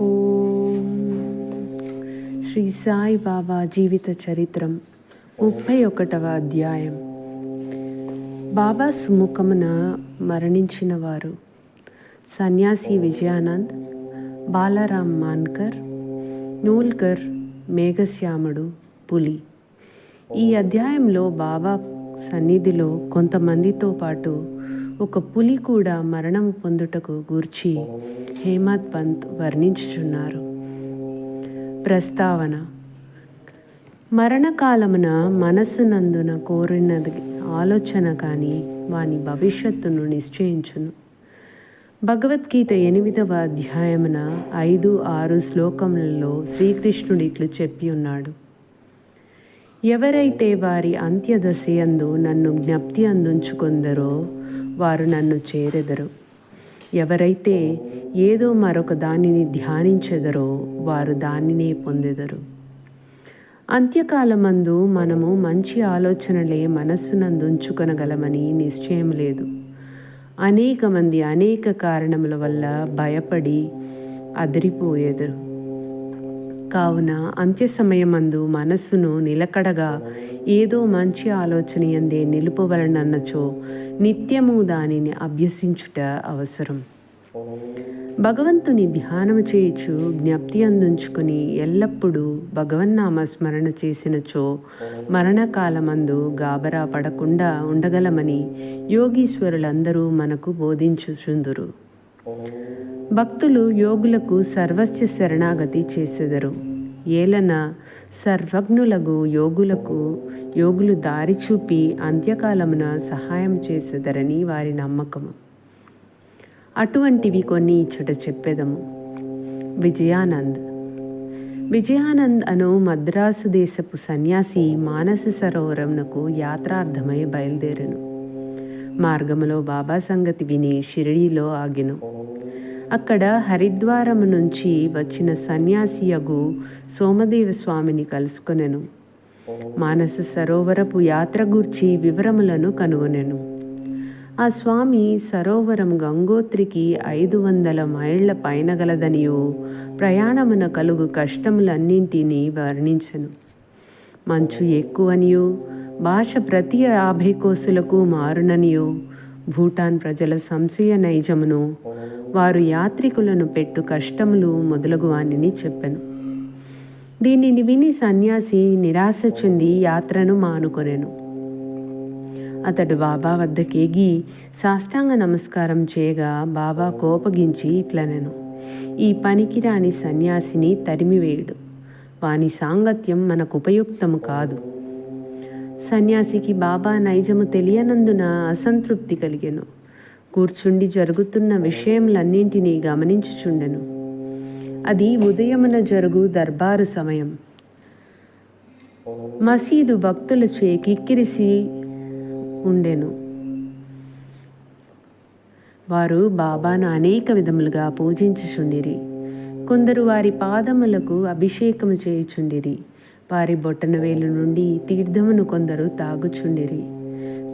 ఓం శ్రీ సాయి బాబా జీవిత చరిత్రం ముప్పై ఒకటవ అధ్యాయం. బాబా సుముఖమున మరణించిన వారు సన్యాసి విజయానంద్ బాలారాం మాన్కర్ నూల్కర్ మేఘశ్యాముడు పులి. ఈ అధ్యాయంలో బాబా సన్నిధిలో కొంతమందితో పాటు ఒక పులి కూడా మరణం పొందుటకు గూర్చి హేమత్ పంత్ వర్ణించుచున్నారు. ప్రస్తావన మరణకాలమున మనస్సునందున కోరినది ఆలోచన కానీ వాని భవిష్యత్తును నిశ్చయించును. భగవద్గీత ఎనిమిదవ అధ్యాయమున ఐదు ఆరు శ్లోకములలో శ్రీకృష్ణుడు ఇట్లు చెప్పి ఉన్నాడు ఎవరైతే వారి అంత్యదశయందు నన్ను జ్ఞప్తి అందించుకుందరో వారు నన్ను చేరెదరు. ఎవరైతే ఏదో మరొక దానిని ధ్యానించెదరో వారు దానినే పొందెదరు. అంత్యకాలమందు మనము మంచి ఆలోచనలే మనస్సునందుంచుకొనగలమని నిశ్చయం లేదు. అనేక మంది అనేక కారణముల వల్ల భయపడి అదిరిపోయేదరు. కావున అంత్య సమయమందు మనస్సును నిలకడగా ఏదో మంచి ఆలోచన ఎందే నిలుపవలనన్నచో నిత్యము దానిని అభ్యసించుట అవసరం. భగవంతుని ధ్యానము చేయుచు జ్ఞప్తి అందించుకుని ఎల్లప్పుడూ భగవన్నామ స్మరణ చేసినచో మరణకాలమందు గాబరా పడకుండా ఉండగలమని యోగీశ్వరులందరూ మనకు బోధించుచుందురు. భక్తులు యోగులకు సర్వస్వ శరణాగతి చేసెదరు. ఏలన సర్వజ్ఞులకు యోగులకు యోగులు దారి చూపి అంత్యకాలమున సహాయం చేసెదరని వారి నమ్మకము. అటువంటివి కొన్ని ఇచ్చట చెప్పేదము. విజయానంద్. విజయానంద్ అను మద్రాసు దేశపు సన్యాసి మానస సరోవరమునకు యాత్రార్థమై బయలుదేరను. మార్గములో బాబా సంగతి విని షిరిడీలో ఆగెను. అక్కడ హరిద్వారము నుంచి వచ్చిన సన్యాసియగు సోమదేవ స్వామిని కలుసుకొనెను. మానస సరోవరపు యాత్ర గూర్చి వివరములను కనుగొనెను. ఆ స్వామి సరోవరం గంగోత్రికి ఐదు వందల మైళ్ళ పైన గలదనియు ప్రయాణమున కలుగు కష్టములన్నింటినీ వర్ణించెను. మంచు ఎక్కువనియు భాష ప్రతి యాభై కోసులకు మారుననియు భూటాన్ ప్రజల సంశయ నైజమును వారు యాత్రికులను పెట్టు కష్టములు మొదలగు వానిని చెప్పెను. దీనిని విని సన్యాసి నిరాశ చెంది యాత్రను మానుకొనెను. అతడు బాబా వద్దకేగి సాష్టాంగ నమస్కారం చేయగా బాబా కోపగించి ఇట్లనెను. ఈ పనికిరాని సన్యాసిని తరిమివేయుడు. వాని సాంగత్యం మనకు ఉపయుక్తము కాదు. సన్యాసికి బాబా నైజము తెలియనందున అసంతృప్తి కలిగెను. కూర్చుండి జరుగుతున్న విషయములన్నింటినీ గమనించుచుండెను. అది ఉదయమున జరుగు దర్బారు సమయం. మసీదు భక్తులచే కిక్కిరిసి ఉండెను. వారు బాబాను అనేక విధములుగా పూజించుచుండిరి. కొందరు వారి పాదములకు అభిషేకము చేయుచుండిరి. వారి బొట్టన వేలు నుండి తీర్థమును కొందరు తాగుచుండిరి.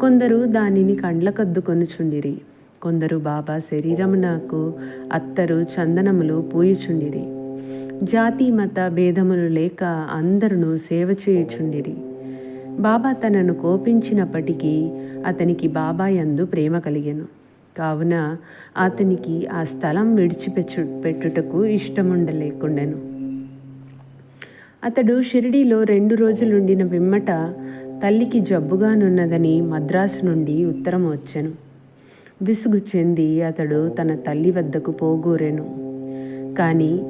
కొందరు దానిని కండ్లకద్దుకొనుచుండిరి. కొందరు బాబా శరీరమునకు అత్తరు చందనములు పూయుచుండిరి. జాతి మత భేదములు లేక అందరును సేవ చేయుచుండిరి. బాబా తనను కోపించినప్పటికీ అతనికి బాబా యందు ప్రేమ కలిగెను. కావున అతనికి ఆ స్థలం విడిచిపెచ్చు పెట్టుటకు ఇష్టముండలేకుండెను. అతడు షిరిడీలో రెండు రోజులుండిన విమ్మట తల్లికి జబ్బుగానున్నదని మద్రాసు నుండి ఉత్తరం వచ్చెను. విసుగు చెంది అతడు తన తల్లి వద్దకు పోగూరెను. కానీ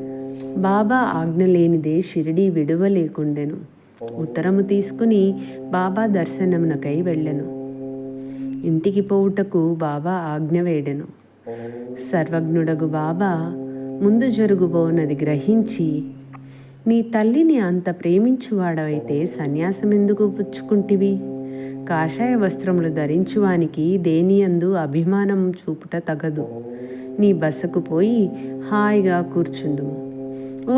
బాబా ఆజ్ఞ లేనిదే షిరిడీ విడువలేకుండెను. ఉత్తరము తీసుకుని బాబా దర్శనమునకై వెళ్ళెను. ఇంటికి పోవుటకు బాబా ఆజ్ఞ వేడెను. సర్వజ్ఞుడగు బాబా ముందు జరుగుబోనది గ్రహించి నీ తల్లిని అంత ప్రేమించువాడవైతే సన్యాసం ఎందుకు పుచ్చుకుంటివి? కాషాయ వస్త్రములు ధరించువానికి దేనియందు అభిమానం చూపుట తగదు. నీ బసకు పోయి హాయిగా కూర్చుండుము.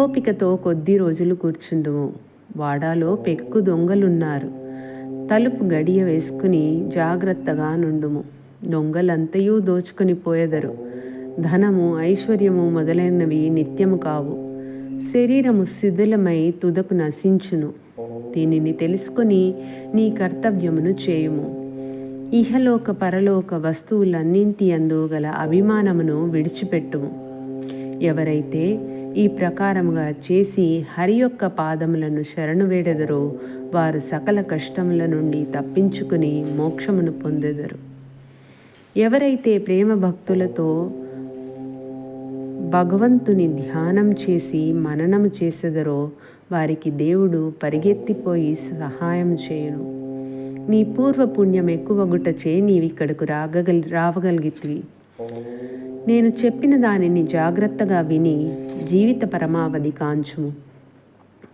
ఓపికతో కొద్ది రోజులు కూర్చుండుము. వాడాలో పెక్కు దొంగలున్నారు. తలుపు గడియ వేసుకుని జాగ్రత్తగా నుండుము. దొంగలంతయూ దోచుకొని పోయెదరు. ధనము ఐశ్వర్యము మొదలైనవి నిత్యము కావు. శరీరము శిథిలమై తుదకు నశించును. దీనిని తెలుసుకొని నీ కర్తవ్యమును చేయుము. ఇహలోక పరలోక వస్తువులన్నింటి అందు గల అభిమానమును విడిచిపెట్టుము. ఎవరైతే ఈ ప్రకారముగా చేసి హరి యొక్క పాదములను శరణు వేడెదరో వారు సకల కష్టముల నుండి తప్పించుకుని మోక్షమును పొందెదరు. ఎవరైతే ప్రేమ భక్తులతో భగవంతుని ధ్యానం చేసి మననం చేసెదరో వారికి దేవుడు పరిగెత్తిపోయి సహాయం చేయును. నీ పూర్వ పుణ్యం ఎక్కువగుటచే నీవిక్కడకు రాగగలి రావగలిగితివి. నేను చెప్పిన దానిని జాగ్రత్తగా విని జీవిత పరమావధి కాంచుము.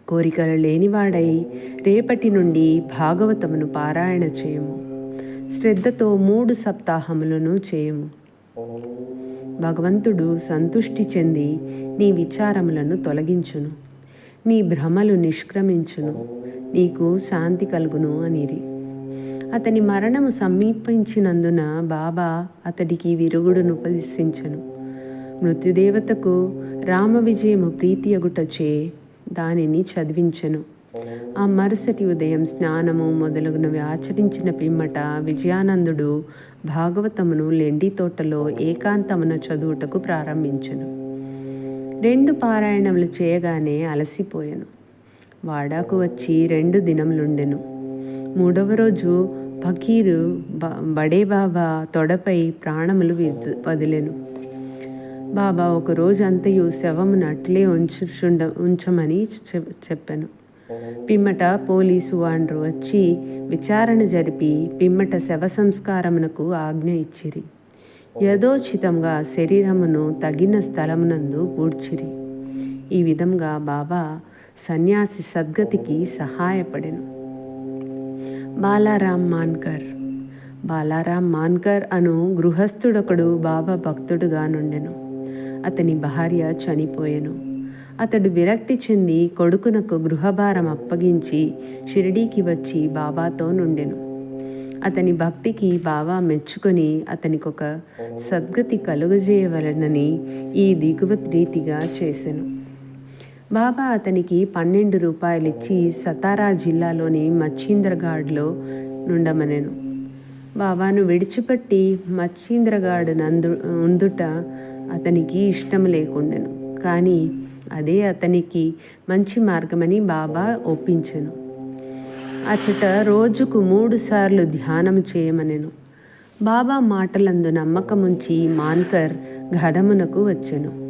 కోరికలు లేనివాడై రేపటి నుండి భాగవతమును పారాయణ చేయము. శ్రద్ధతో మూడు సప్తాహములను చేయము. భగవంతుడు సంతుష్టి చెంది నీ విచారములను తొలగించును. నీ భ్రమలు నిష్క్రమించును. నీకు శాంతి కలుగును అనిరి. అతని మరణము సమీపించినందున బాబా అతడికి విరుగుడును ఉపదేశించను. మృత్యుదేవతకు రామ విజయము ప్రీతియగుటచే దానిని చదివించను. ఆ మరుసటి ఉదయం స్నానము మొదలగునవి ఆచరించిన పిమ్మట విజయానందుడు భాగవతమును లెండి తోటలో ఏకాంతమున చదువుటకు ప్రారంభించెను. రెండు పారాయణములు చేయగానే అలసిపోయాను. వాడాకు వచ్చి రెండు దినములుండెను. మూడవ రోజు ఫకీరు బ బడే బాబా తొడపై ప్రాణములు విద్- వదిలెను. బాబా ఒక రోజు అంతయు శవమును అట్లే ఉంచుండ ఉంచమని చెప్- చెప్పాను. పిమ్మట పోలీసు వాండ్రు వచ్చి విచారణ జరిపి పిమ్మట శవ సంస్కారమునకు ఆజ్ఞ ఇచ్చిరి. యథోచితంగా శరీరమును తగిన స్థలమునందు పూడ్చిరి. ఈ విధంగా బాబా సన్యాసి సద్గతికి సహాయపడెను. బాలారాం మాన్కర్. బాలారాం మాన్కర్ అను గృహస్థుడొకడు బాబా భక్తుడుగా నుండెను. అతని భార్య చనిపోయెను. అతడు విరక్తి చెంది కొడుకునకు గృహభారం అప్పగించి షిరిడీకి వచ్చి బాబాతో నుండెను. అతని భక్తికి బాబా మెచ్చుకొని అతనికొక సద్గతి కలుగజేయవలనని ఈ దిగువ రీతిగా చేసెను. బాబా అతనికి పన్నెండు రూపాయలిచ్చి సతారా జిల్లాలోని మచ్చీంద్రగాడ్లో నుండమనెను. బాబాను విడిచిపెట్టి మచ్చీంద్రగాడ్ నందు ఉందుట అతనికి ఇష్టం లేకుండెను. కానీ అదే అతనికి మంచి మార్గమని బాబా ఒప్పించెను. అచట రోజుకు మూడు సార్లు ధ్యానం చేయమనెను. బాబా మాటలందు నమ్మకముంచి మాన్కర్ ఘడమునకు వచ్చెను.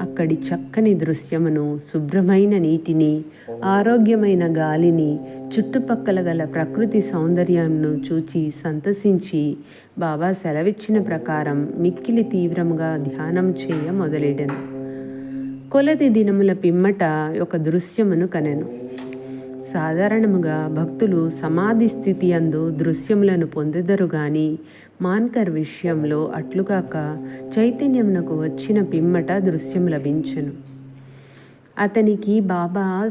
అక్కడి చక్కని దృశ్యమును శుభ్రమైన నీటిని ఆరోగ్యమైన గాలిని చుట్టుపక్కల గల ప్రకృతి సౌందర్యంను చూచి సంతసించి బాబా సెలవిచ్చిన ప్రకారం మిక్కిలి తీవ్రముగా ధ్యానం చేయ మొదలెడెను. కొలది దినముల పిమ్మట ఒక దృశ్యమును కనెను. సాధారణముగా భక్తులు సమాధి స్థితి అందు దృశ్యములను పొందెదరు గాని మాన్కర్ విషయంలో అట్లుగాక చైతన్యమునకు వచ్చిన పిమ్మట దృశ్యం లభించను. అతనికి బాబా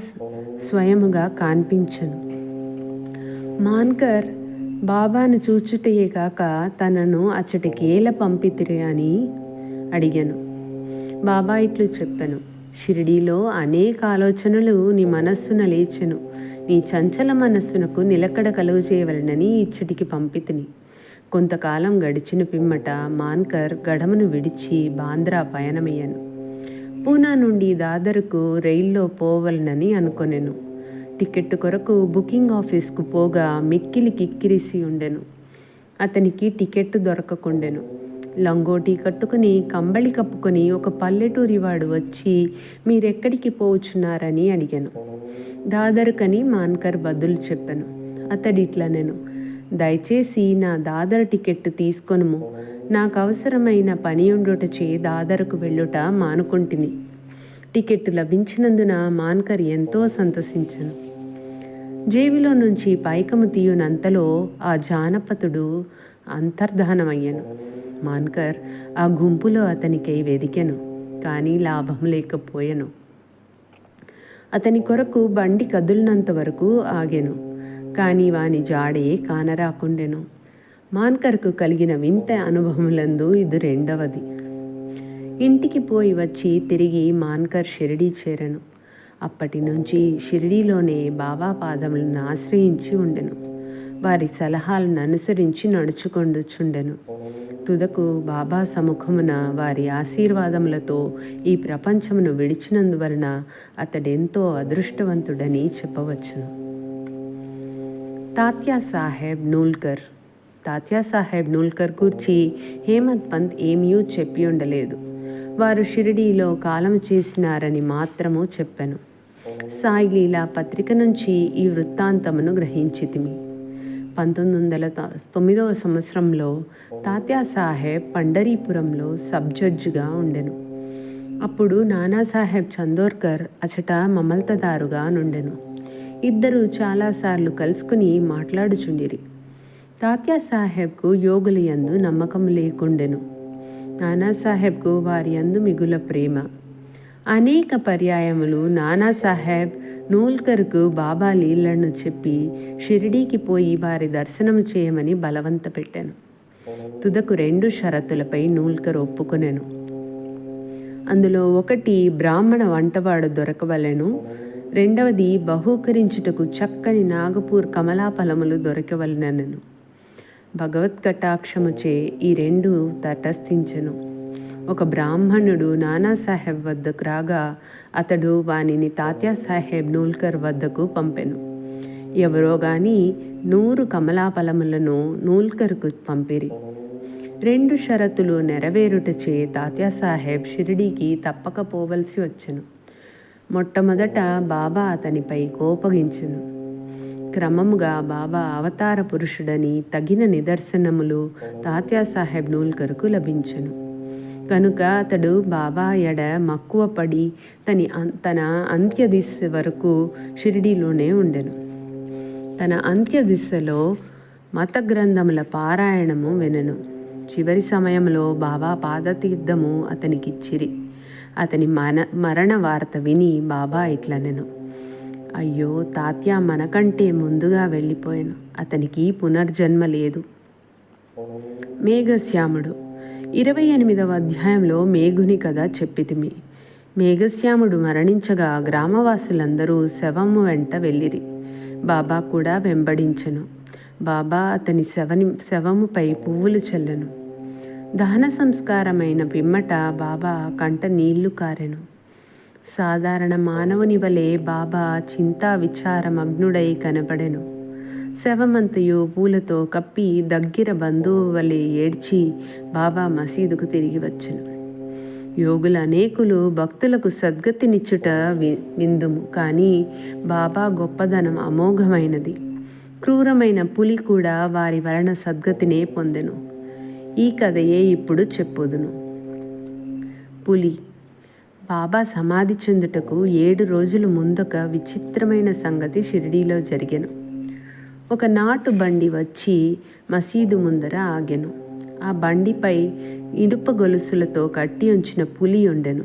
స్వయముగా కాన్పించను. మాన్కర్ బాబాను చూచుటయే కాక తనను అచ్చటికేల పంపితిరే అని అడిగాను. బాబా ఇట్లు చెప్పాను. షిరిడీలో అనేక ఆలోచనలు నీ మనస్సున లేచెను. నీ చంచల మనస్సునకు నిలకడ కలుగు చేయవలనని ఇచ్చటికి పంపితిని. కొంతకాలం గడిచిన పిమ్మట మాన్కర్ గడమును విడిచి బాంద్రా పయనమయ్యాను. పూనా నుండి దాదరుకు రైల్లో పోవలనని అనుకొనెను. టికెట్ కొరకు బుకింగ్ ఆఫీస్కు పోగా మిక్కిలి కిక్కిరిసి ఉండెను. అతనికి టికెట్ దొరకకుండెను. లంగోటి కట్టుకుని కంబళి కప్పుకొని ఒక పల్లెటూరి వాడు వచ్చి మీరెక్కడికి పోవచ్చున్నారని అడిగాను. దాదరుకని మాన్కర్ బదులు చెప్పాను. అతడిట్లా నేను దయచేసి నా దాదర్ టికెట్ తీసుకొనుము. నాకు అవసరమైన పని ఉండుటచే దాదరకు వెళ్ళుట మానుకుంటుని. టికెట్ లభించినందున మాన్కర్ ఎంతో సంతసించాను జేబులో నుంచి పైకము తీయునంతలో ఆ జానపతుడు అంతర్ధానమయ్యను మాన్కర్ ఆ గుంపులో అతనికై వెదికెను కానీ లాభం లేకపోయెను. అతని కొరకు బండి కదులినంత వరకు ఆగెను కానీ వాని జాడే కానరాకుండెను. మాన్కర్కు కలిగిన వింత అనుభవములందు ఇది రెండవది. ఇంటికి పోయి వచ్చి తిరిగి మాన్కర్ షిరిడీ చేరను. అప్పటి నుంచి షిరిడీలోనే బాబా పాదములను ఆశ్రయించి ఉండెను. వారి సలహాలను అనుసరించి నడుచుకొండుచుండెను. తుదకు బాబా సముఖమున వారి ఆశీర్వాదములతో ఈ ప్రపంచమును విడిచినందువలన అతడెంతో అదృష్టవంతుడని చెప్పవచ్చును. తాత్యా సాహెబ్ నూల్కర్. తాత్యా సాహెబ్ నూల్కర్ గూర్చి హేమంత్ పంత్ ఏమీ చెప్పి ఉండలేదు వారు షిరిడీలో కాలం చేసినారని మాత్రము చెప్పాను. సాయి లీలా పత్రిక నుంచి ఈ వృత్తాంతమును గ్రహించితిమి. పంతొమ్మిది వందల తొమ్మిదవ సంవత్సరంలో తాత్యా సాహెబ్ పండరీపురంలో సబ్ జడ్జిగా ఉండెను. అప్పుడు నానాసాహెబ్ చందోర్కర్ అచట మమల్తదారుగా నుండెను. ఇద్దరు చాలాసార్లు కలుసుకుని మాట్లాడుచుండిరి. తాత్యా సాహెబ్కు యోగుల యందు నమ్మకం లేకుండెను. నానాసాహెబ్కు వారి యందు మిగుల ప్రేమ. అనేక పర్యాయములు నానాసాహెబ్ నూల్కర్కు బాబా లీలను చెప్పి షిరిడీకి పోయి వారి దర్శనము చేయమని బలవంత పెట్టాను. తుదకు రెండు షరతులపై నూల్కర్ ఒప్పుకొనెను. అందులో ఒకటి బ్రాహ్మణ వంటవాడు దొరకవలెను. రెండవది బహూకరించుటకు చక్కని నాగపూర్ కమలాఫలములు దొరకవలనను. భగవత్ కటాక్షముచే ఈ రెండు తటస్థించెను. ఒక బ్రాహ్మణుడు నానాసాహెబ్ వద్దకు రాగా అతడు వానిని తాత్యా సాహెబ్ నూల్కర్ వద్దకు పంపెను. ఎవరో గాని నూరు కమలాఫలములను నూల్కర్కు పంపిరి. రెండు షరతులు నెరవేరుటచే తాత్యా సాహెబ్ షిరిడీకి తప్పకపోవలసి వచ్చెను. మొట్టమొదట బాబా అతనిపై కోపగించెను. క్రమముగా బాబా అవతార పురుషుడని తగిన నిదర్శనములు తాత్యా సాహెబ్ నూల్కర్కు లభించెను. కనుక అతడు బాబా ఎడ మక్కువ పడి తని తన అంత్యదిశ వరకు షిరిడీలోనే ఉండెను. తన అంత్యదిశలో మత గ్రంథముల పారాయణము వినెను. చివరి సమయంలో బాబా పాదతీర్థము అతనికిచ్చిరి. అతని మన మరణ వార్త విని బాబా ఇట్లనెను. అయ్యో తాత్య మనకంటే ముందుగా వెళ్ళిపోయాను. అతనికి పునర్జన్మ లేదు. మేఘశ్యాముడు ఇరవై ఎనిమిదవ అధ్యాయంలో మేఘుని కథ చెప్పితిమి. మేఘశ్యాముడు మరణించగా గ్రామవాసులందరూ శవము వెంట వెళ్ళిరి. బాబా కూడా వెంబడించెను. బాబా అతని శవని శవముపై పువ్వులు చల్లెను. దహన సంస్కారమైన పిమ్మట బాబా కంట నీళ్ళు కారెను. సాధారణ మానవుని వలె బాబా చింతా విచారమగ్నుడై కనపడెను శవమంతయు పూలతో కప్పి దగ్గర బంధువు వలె ఏడ్చి బాబా మసీదుకు తిరిగి వచ్చును. యోగుల అనేకులు భక్తులకు సద్గతినిచ్చుట వి విందుము. కానీ బాబా గొప్పదనం అమోఘమైనది. క్రూరమైన పులి కూడా వారి వలన సద్గతినే పొందెను. ఈ కథయే ఇప్పుడు చెప్పుదును. పులి. బాబా సమాధి చెందుటకు ఏడు రోజుల ముందొక విచిత్రమైన సంగతి షిరిడీలో జరిగెను. ఒక నాటు బండి వచ్చి మసీదు ముందర ఆగెను. ఆ బండిపై ఇనుప గొలుసులతో కట్టి ఉంచిన పులి ఉండెను.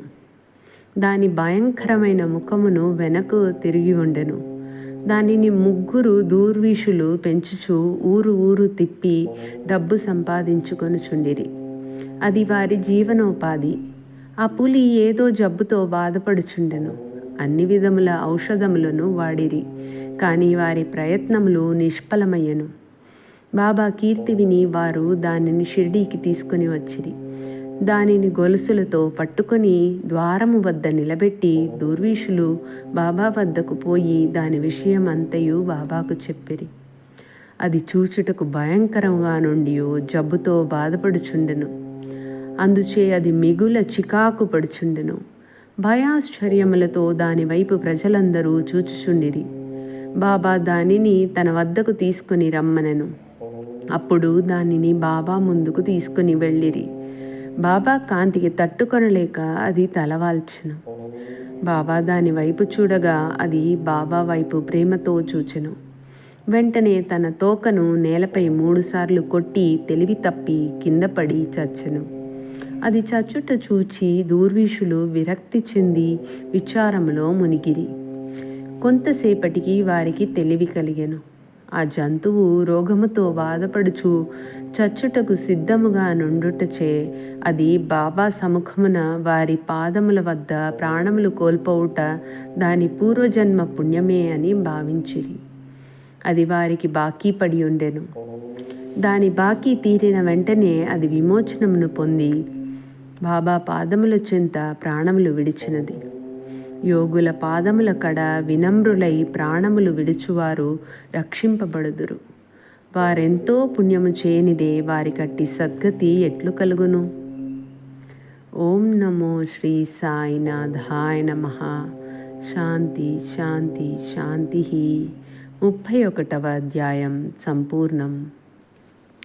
దాని భయంకరమైన ముఖమును వెనకు తిరిగి ఉండెను. దానిని ముగ్గురు దూర్వీషులు పెంచుచు ఊరు ఊరు తిప్పి డబ్బు సంపాదించుకొనుచుండిరి అది వారి జీవనోపాధి. ఆ పులి ఏదో జబ్బుతో బాధపడుచుండెను. అన్ని విధముల ఔషధములను వాడిరి కానీ వారి ప్రయత్నములు నిష్ఫలమయ్యను. బాబా కీర్తి విని వారు దానిని షిర్డీకి తీసుకుని వచ్చిరి. దానిని గొలుసులతో పట్టుకొని ద్వారము వద్ద నిలబెట్టి దూర్వీషులు బాబా వద్దకు పోయి దాని విషయం అంతయు బాబాకు చెప్పిరి. అది చూచుటకు భయంకరంగా నుండి జబ్బుతో బాధపడుచుండెను. అందుచే అది మిగుల చికాకు పడుచుండెను. భయాశ్చర్యములతో దానివైపు ప్రజలందరూ చూచుచుండిరి. బాబా దానిని తన వద్దకు తీసుకుని రమ్మనను. అప్పుడు దానిని బాబా ముందుకు తీసుకుని వెళ్ళిరి. బాబా కాంతికి తట్టుకొనలేక అది తలవాల్చెను బాబా దాని వైపు చూడగా అది బాబా వైపు ప్రేమతో చూచెను. వెంటనే తన తోకను నేలపై మూడుసార్లు కొట్టి తెలివి తప్పి కింద పడి చచ్చెను. అది చచ్చుట చూచి దూర్వీషులు విరక్తి చెంది విచారములో మునిగిరి. కొంతసేపటికి వారికి తెలివి కలిగెను. ఆ జంతువు రోగముతో బాధపడుచు చచ్చుటకు సిద్ధముగా నుండుటచే అది బాబా సముఖమున వారి పాదముల వద్ద ప్రాణములు కోల్పోవుట దాని పూర్వజన్మ పుణ్యమే అని భావించిరి. అది వారికి బాకీ పడి ఉండెను. దాని బాకీ తీరిన వెంటనే అది విమోచనమును పొంది బాబా పాదముల చెంత ప్రాణములు విడిచినది. యోగుల పాదముల కడ వినమ్రులై ప్రాణములు విడుచువారు రక్షింపబడుదురు. వారెంతో పుణ్యము చేయనిదే వారి కట్టి సద్గతి ఎట్లు కలుగును? ఓం నమో శ్రీ సాయినాథాయ నమ. శాంతి శాంతి శాంతి. ముప్పై ఒకటవ అధ్యాయం సంపూర్ణం.